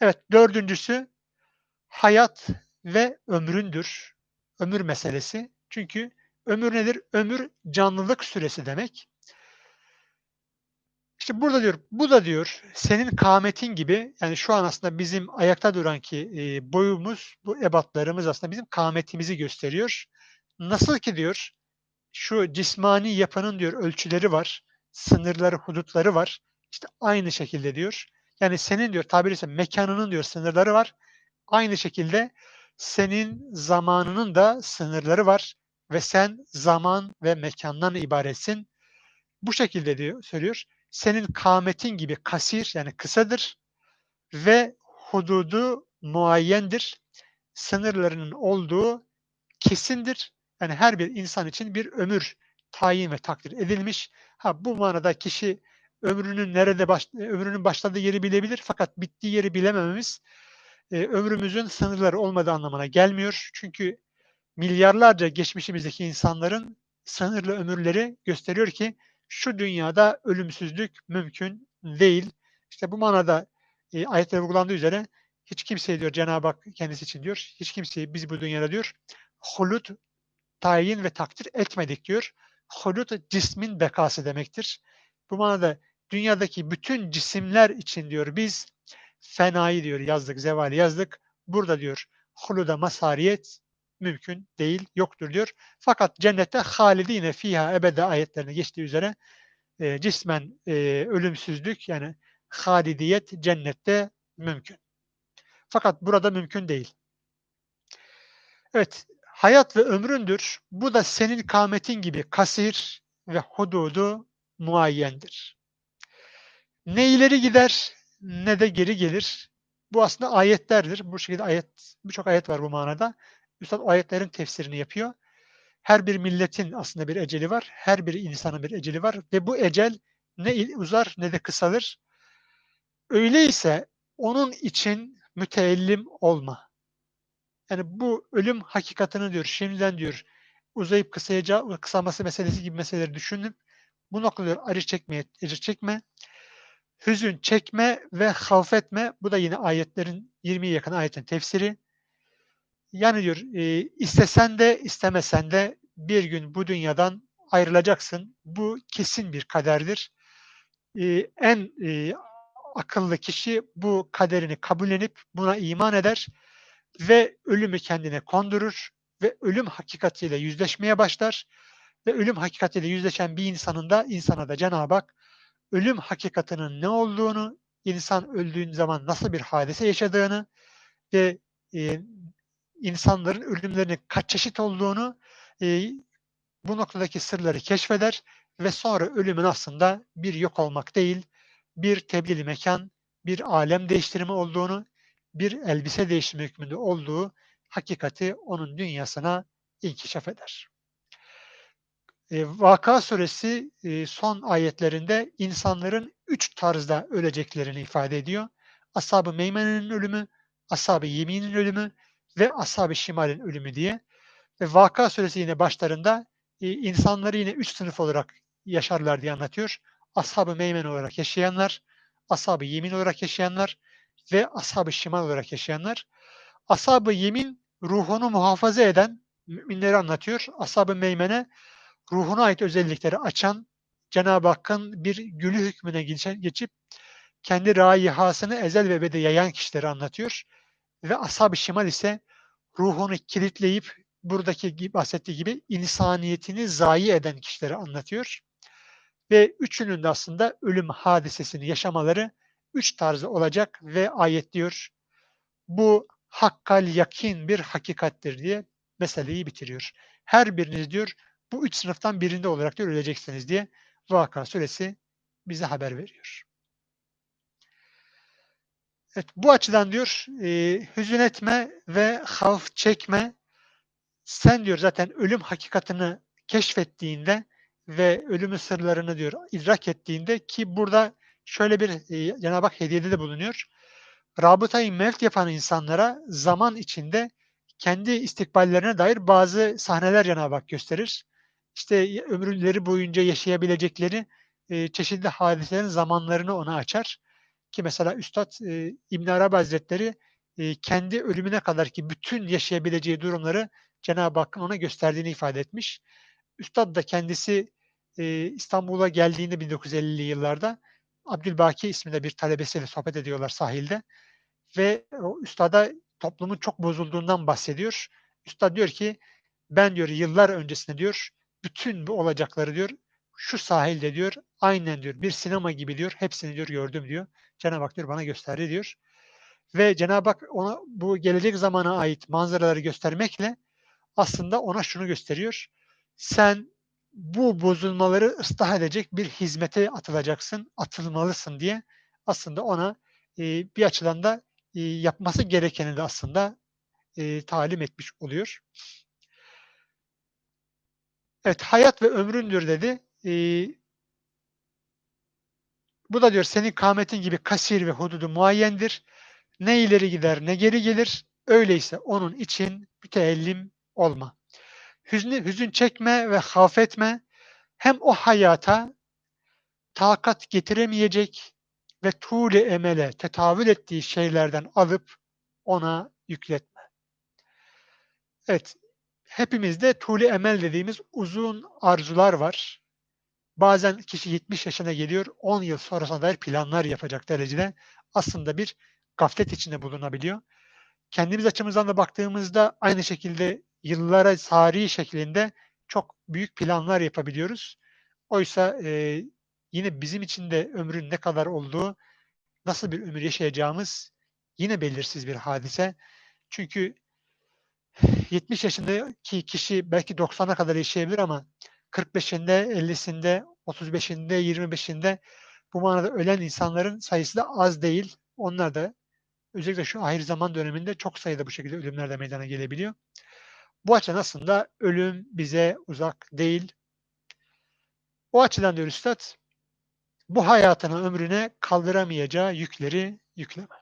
Evet, dördüncüsü hayat ve ömründür. Ömür meselesi. Çünkü ömür nedir? Ömür canlılık süresi demek. İşte burada diyor, bu da diyor senin kâmetin gibi yani şu an aslında bizim ayakta duran ki e, boyumuz, bu ebatlarımız aslında bizim kâmetimizi gösteriyor. Nasıl ki diyor şu cismani yapının diyor ölçüleri var, sınırları, hudutları var. İşte aynı şekilde diyor. Yani senin diyor tabiri ise mekanının diyor sınırları var. Aynı şekilde senin zamanının da sınırları var ve sen zaman ve mekandan ibaretsin. Bu şekilde diyor, söylüyor. Senin kâmetin gibi kasir yani kısadır ve hududu muayyendir. Sınırlarının olduğu kesindir. Yani her bir insan için bir ömür tayin ve takdir edilmiş. Ha bu manada kişi ömrünün nerede baş, ömrünün başladığı yeri bilebilir fakat bittiği yeri bilemememiz e, ömrümüzün sınırları olmadığı anlamına gelmiyor. Çünkü milyarlarca geçmişimizdeki insanların sınırlı ömürleri gösteriyor ki şu dünyada ölümsüzlük mümkün değil. İşte bu manada e, ayette vurgulandığı üzere hiç kimseye diyor Cenab-ı Hak kendisi için diyor. Hiç kimseyi biz bu dünyada diyor hulut tayin ve takdir etmedik diyor. Hulut cismin bekası demektir. Bu manada dünyadaki bütün cisimler için diyor biz fenayı diyor yazdık, zevali yazdık. Burada diyor huluda masariyet mümkün değil, yoktur diyor. Fakat cennette halidine fiha ebede ayetlerine geçtiği üzere e, cismen e, ölümsüzlük yani halidiyet cennette mümkün. Fakat burada mümkün değil. Evet, hayat ve ömründür. Bu da senin kâmetin gibi kasir ve hududu muayyendir. Ne ileri gider ne de geri gelir. Bu aslında ayetlerdir. Bu şekilde ayet, birçok ayet var bu manada. Üstad ayetlerin tefsirini yapıyor. Her bir milletin aslında bir eceli var. Her bir insanın bir eceli var. Ve bu ecel ne uzar ne de kısalır. Öyleyse onun için müteellim olma. Yani bu ölüm hakikatini diyor, şimdiden diyor, uzayıp kısayacağı, kısalması meselesi gibi meseleleri düşünüp bu noktada diyor acı çekmeye, acı çekme, hüzün çekme ve havfetme. Bu da yine ayetlerin 20'ye yakın ayetin tefsiri. Yani diyor e, istesen de istemesen de bir gün bu dünyadan ayrılacaksın. Bu kesin bir kaderdir. E, en e, akıllı kişi bu kaderini kabullenip buna iman eder ve ölümü kendine kondurur ve ölüm hakikatiyle yüzleşmeye başlar ve ölüm hakikatiyle yüzleşen bir insanın da insana da Cenab-ı Hak ölüm hakikatinin ne olduğunu, insan öldüğün zaman nasıl bir hadise yaşadığını ve e, insanların ölümlerinin kaç çeşit olduğunu e, bu noktadaki sırları keşfeder ve sonra ölümün aslında bir yok olmak değil, bir tebliğ mekan, bir alem değiştirme olduğunu, bir elbise değiştirme hükmünde olduğu hakikati onun dünyasına inkişaf eder. E, Vaka suresi e, son ayetlerinde insanların üç tarzda öleceklerini ifade ediyor. Ashab-ı Meymene'nin ölümü, Ashab-ı Yemin'in ölümü ve Ashab-ı Şimal'in ölümü diye. Ve Vaka suresi yine başlarında e, insanları yine üç sınıf olarak yaşarlar diye anlatıyor. Ashab-ı Meymen olarak yaşayanlar, Ashab-ı Yemin olarak yaşayanlar ve Ashab-ı Şimal olarak yaşayanlar. Ashab-ı Yemin ruhunu muhafaza eden müminleri anlatıyor. Ashab-ı Meymen'e ruhuna ait özellikleri açan, Cenab-ı Hakk'ın bir gülü hükmüne geçip kendi raihasını ezel ve ebede yayan kişileri anlatıyor. Ve ashab-ı şimal ise ruhunu kilitleyip buradaki bahsettiği gibi insaniyetini zayi eden kişileri anlatıyor. Ve üçünün de aslında ölüm hadisesini yaşamaları üç tarzı olacak ve ayet diyor bu hakkal yakin bir hakikattir diye meseleyi bitiriyor. Her biriniz diyor bu üç sınıftan birinde olarak diyor öleceksiniz diye Vaka suresi bize haber veriyor. Evet, bu açıdan diyor e, hüzün etme ve havf çekme. Sen diyor zaten ölüm hakikatini keşfettiğinde ve ölümün sırlarını diyor idrak ettiğinde ki burada şöyle bir e, Cenab-ı hediyede de bulunuyor. Rabıtayı mevt yapan insanlara zaman içinde kendi istikballerine dair bazı sahneler Cenab-ı Hak gösterir işte ömürleri boyunca yaşayabilecekleri e, çeşitli hadiselerin zamanlarını ona açar. Ki mesela Üstad e, İbn Arabi Hazretleri e, kendi ölümüne kadar ki bütün yaşayabileceği durumları Cenab-ı Hakk'ın ona gösterdiğini ifade etmiş. Üstad da kendisi e, İstanbul'a geldiğinde 1950'li yıllarda Abdülbaki isminde bir talebesiyle sohbet ediyorlar sahilde ve o üstada toplumun çok bozulduğundan bahsediyor. Üstad diyor ki ben diyor yıllar öncesinde diyor bütün bu olacakları diyor şu sahilde diyor aynen diyor bir sinema gibi diyor hepsini diyor gördüm diyor. Cenab-ı Hak diyor bana gösterdi diyor. Ve Cenab-ı Hak ona bu gelecek zamana ait manzaraları göstermekle aslında ona şunu gösteriyor. Sen bu bozulmaları ıslah edecek bir hizmete atılacaksın, atılmalısın diye aslında ona e, bir açıdan da e, yapması gerekeni de aslında e, talim etmiş oluyor. Evet, hayat ve ömründür dedi. E, bu da diyor senin kâmetin gibi kasir ve hududu muayyendir. Ne ileri gider ne geri gelir. Öyleyse onun için müteellim olma. Hüznü, hüzün çekme ve hafetme. Hem o hayata takat getiremeyecek ve tuğle emele tetavül ettiği şeylerden alıp ona yükletme. Evet, hepimizde tuğle emel dediğimiz uzun arzular var. Bazen kişi 70 yaşına geliyor, 10 yıl sonrasına dair planlar yapacak derecede aslında bir gaflet içinde bulunabiliyor. Kendimiz açımızdan da baktığımızda aynı şekilde yıllara sari şeklinde çok büyük planlar yapabiliyoruz. Oysa e, yine bizim için de ömrün ne kadar olduğu, nasıl bir ömür yaşayacağımız yine belirsiz bir hadise. Çünkü 70 yaşındaki kişi belki 90'a kadar yaşayabilir ama 45'inde, 50'sinde, 35'inde, 25'inde bu manada ölen insanların sayısı da az değil. Onlar da özellikle şu ahir zaman döneminde çok sayıda bu şekilde ölümler de meydana gelebiliyor. Bu açıdan aslında ölüm bize uzak değil. O açıdan diyor Üstad, bu hayatının ömrüne kaldıramayacağı yükleri yükleme.